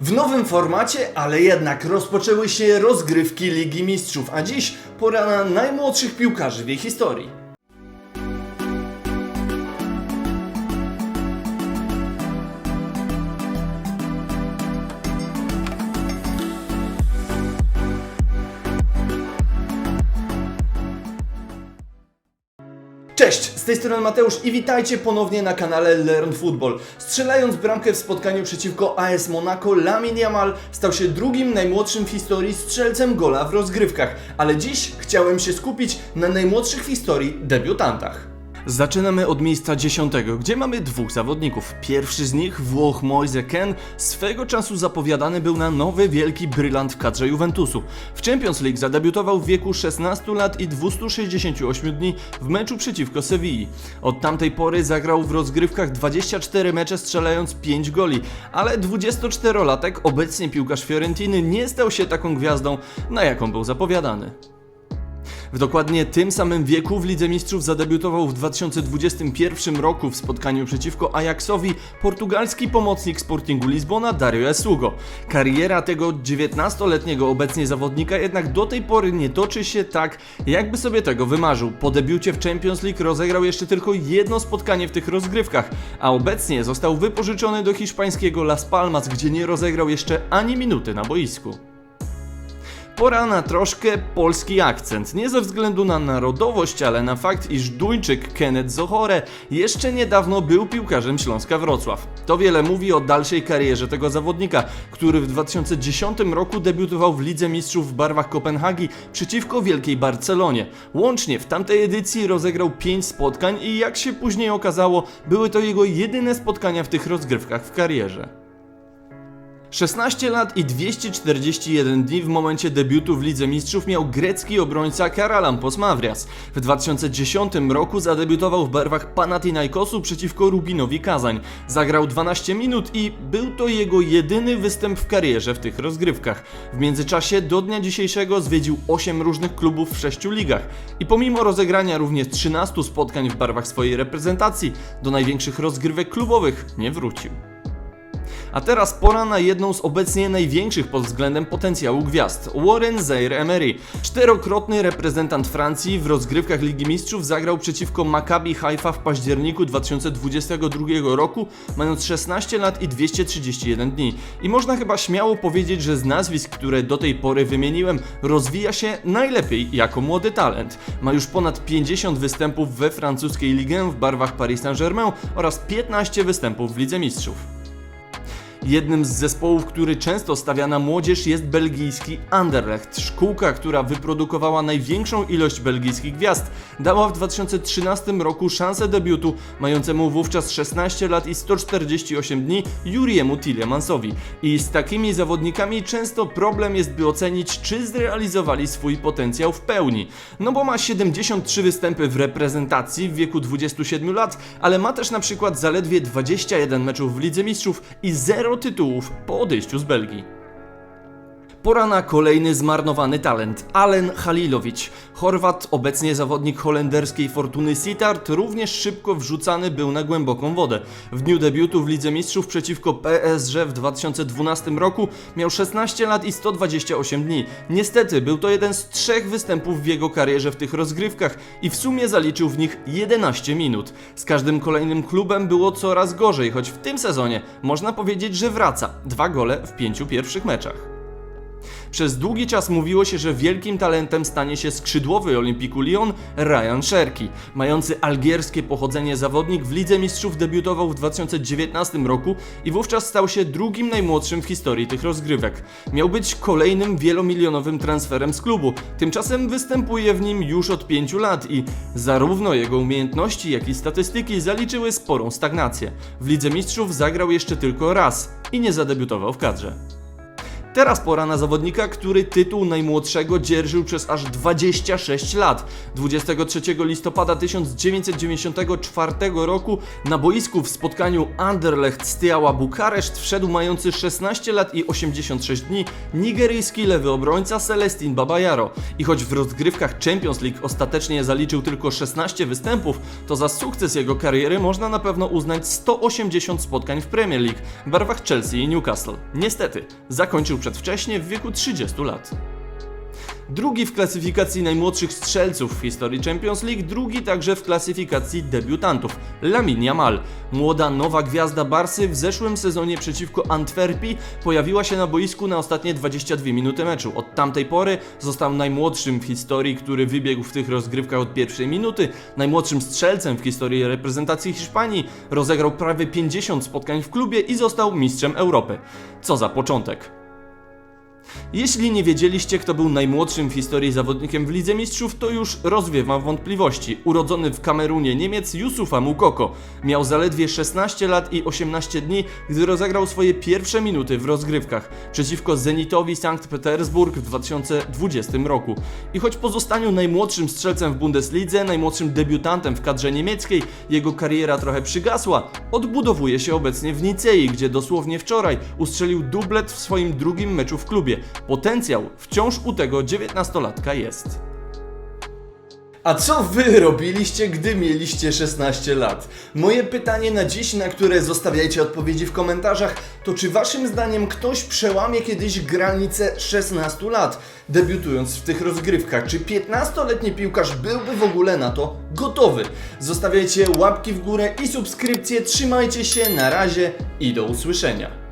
W nowym formacie, ale jednak rozpoczęły się rozgrywki Ligi Mistrzów, a dziś pora na najmłodszych piłkarzy w jej historii. Cześć, z tej strony Mateusz i witajcie ponownie na kanale Learn Football. Strzelając bramkę w spotkaniu przeciwko AS Monaco, Lamin Yamal stał się drugim najmłodszym w historii strzelcem gola w rozgrywkach, ale dziś chciałem się skupić na najmłodszych w historii debiutantach. Zaczynamy od miejsca dziesiątego, gdzie mamy dwóch zawodników. Pierwszy z nich, Włoch Moise Ken, swego czasu zapowiadany był na nowy wielki brylant w kadrze Juventusu. W Champions League zadebiutował w wieku 16 lat i 268 dni w meczu przeciwko Sewilli. Od tamtej pory zagrał w rozgrywkach 24 mecze strzelając 5 goli, ale 24-latek, obecnie piłkarz Fiorentiny, nie stał się taką gwiazdą, na jaką był zapowiadany. W dokładnie tym samym wieku w Lidze Mistrzów zadebiutował w 2021 roku w spotkaniu przeciwko Ajaxowi portugalski pomocnik Sportingu Lizbona Dario Esugo. Kariera tego 19-letniego obecnie zawodnika jednak do tej pory nie toczy się tak, jakby sobie tego wymarzył. Po debiucie w Champions League rozegrał jeszcze tylko jedno spotkanie w tych rozgrywkach, a obecnie został wypożyczony do hiszpańskiego Las Palmas, gdzie nie rozegrał jeszcze ani minuty na boisku. Pora na troszkę polski akcent. Nie ze względu na narodowość, ale na fakt, iż Duńczyk Kenneth Zohore jeszcze niedawno był piłkarzem Śląska Wrocław. To wiele mówi o dalszej karierze tego zawodnika, który w 2010 roku debiutował w Lidze Mistrzów w barwach Kopenhagi przeciwko Wielkiej Barcelonie. Łącznie w tamtej edycji rozegrał 5 spotkań i jak się później okazało, były to jego jedyne spotkania w tych rozgrywkach w karierze. 16 lat i 241 dni w momencie debiutu w Lidze Mistrzów miał grecki obrońca Karalampos Mavrias. W 2010 roku zadebiutował w barwach Panathinaikosu przeciwko Rubinowi Kazań. Zagrał 12 minut i był to jego jedyny występ w karierze w tych rozgrywkach. W międzyczasie do dnia dzisiejszego zwiedził 8 różnych klubów w 6 ligach i pomimo rozegrania również 13 spotkań w barwach swojej reprezentacji, do największych rozgrywek klubowych nie wrócił. A teraz pora na jedną z obecnie największych pod względem potencjału gwiazd Warren Zaire-Emery. Czterokrotny reprezentant Francji w rozgrywkach Ligi Mistrzów zagrał przeciwko Maccabi Haifa w październiku 2022 roku, mając 16 lat i 231 dni. I można chyba śmiało powiedzieć, że z nazwisk, które do tej pory wymieniłem, rozwija się najlepiej jako młody talent. Ma już ponad 50 występów we francuskiej Ligue w barwach Paris Saint-Germain oraz 15 występów w Lidze Mistrzów. Jednym z zespołów, który często stawia na młodzież jest belgijski Anderlecht. Szkółka, która wyprodukowała największą ilość belgijskich gwiazd, dała w 2013 roku szansę debiutu mającemu wówczas 16 lat i 148 dni Juriemu Tillemansowi. I z takimi zawodnikami często problem jest, by ocenić, czy zrealizowali swój potencjał w pełni. No bo ma 73 występy w reprezentacji w wieku 27 lat, ale ma też na przykład zaledwie 21 meczów w Lidze Mistrzów i 0 tytułów po odejściu z Belgii. Pora na kolejny zmarnowany talent, Alen Halilowicz. Chorwat, obecnie zawodnik holenderskiej Fortuny Sittard, również szybko wrzucany był na głęboką wodę. W dniu debiutu w Lidze Mistrzów przeciwko PSG w 2012 roku miał 16 lat i 128 dni. Niestety był to jeden z trzech występów w jego karierze w tych rozgrywkach i w sumie zaliczył w nich 11 minut. Z każdym kolejnym klubem było coraz gorzej, choć w tym sezonie można powiedzieć, że wraca. Dwa gole w pięciu pierwszych meczach. Przez długi czas mówiło się, że wielkim talentem stanie się skrzydłowy Olimpiku Lyon Ryan Cherki. Mający algierskie pochodzenie zawodnik w Lidze Mistrzów debiutował w 2019 roku i wówczas stał się drugim najmłodszym w historii tych rozgrywek. Miał być kolejnym wielomilionowym transferem z klubu, tymczasem występuje w nim już od 5 lat i zarówno jego umiejętności, jak i statystyki zaliczyły sporą stagnację. W Lidze Mistrzów zagrał jeszcze tylko raz i nie zadebiutował w kadrze. Teraz pora na zawodnika, który tytuł najmłodszego dzierżył przez aż 26 lat. 23 listopada 1994 roku na boisku w spotkaniu Anderlecht Steaua Bukareszt wszedł mający 16 lat i 86 dni nigeryjski lewy obrońca Celestin Babayaro. I choć w rozgrywkach Champions League ostatecznie zaliczył tylko 16 występów, to za sukces jego kariery można na pewno uznać 180 spotkań w Premier League w barwach Chelsea i Newcastle. Niestety, zakończył przedwcześnie w wieku 30 lat. Drugi w klasyfikacji najmłodszych strzelców w historii Champions League, drugi także w klasyfikacji debiutantów, Lamin Yamal. Młoda nowa gwiazda Barsy w zeszłym sezonie przeciwko Antwerpii pojawiła się na boisku na ostatnie 22 minuty meczu. Od tamtej pory został najmłodszym w historii, który wybiegł w tych rozgrywkach od pierwszej minuty, najmłodszym strzelcem w historii reprezentacji Hiszpanii, rozegrał prawie 50 spotkań w klubie i został mistrzem Europy. Co za początek. Jeśli nie wiedzieliście, kto był najmłodszym w historii zawodnikiem w Lidze Mistrzów, to już rozwiewam wątpliwości. Urodzony w Kamerunie Niemiec Yusufa Mukoko miał zaledwie 16 lat i 18 dni, gdy rozegrał swoje pierwsze minuty w rozgrywkach przeciwko Zenitowi Sankt Petersburg w 2020 roku. I choć po zostaniu najmłodszym strzelcem w Bundeslidze, najmłodszym debiutantem w kadrze niemieckiej, jego kariera trochę przygasła, odbudowuje się obecnie w Nicei, gdzie dosłownie wczoraj ustrzelił dublet w swoim drugim meczu w klubie. Potencjał wciąż u tego 19-latka jest. A co wy robiliście, gdy mieliście 16 lat? Moje pytanie na dziś, na które zostawiajcie odpowiedzi w komentarzach, to czy waszym zdaniem ktoś przełamie kiedyś granicę 16 lat, debiutując w tych rozgrywkach? Czy 15-letni piłkarz byłby w ogóle na to gotowy? Zostawiajcie łapki w górę i subskrypcje, trzymajcie się, na razie i do usłyszenia.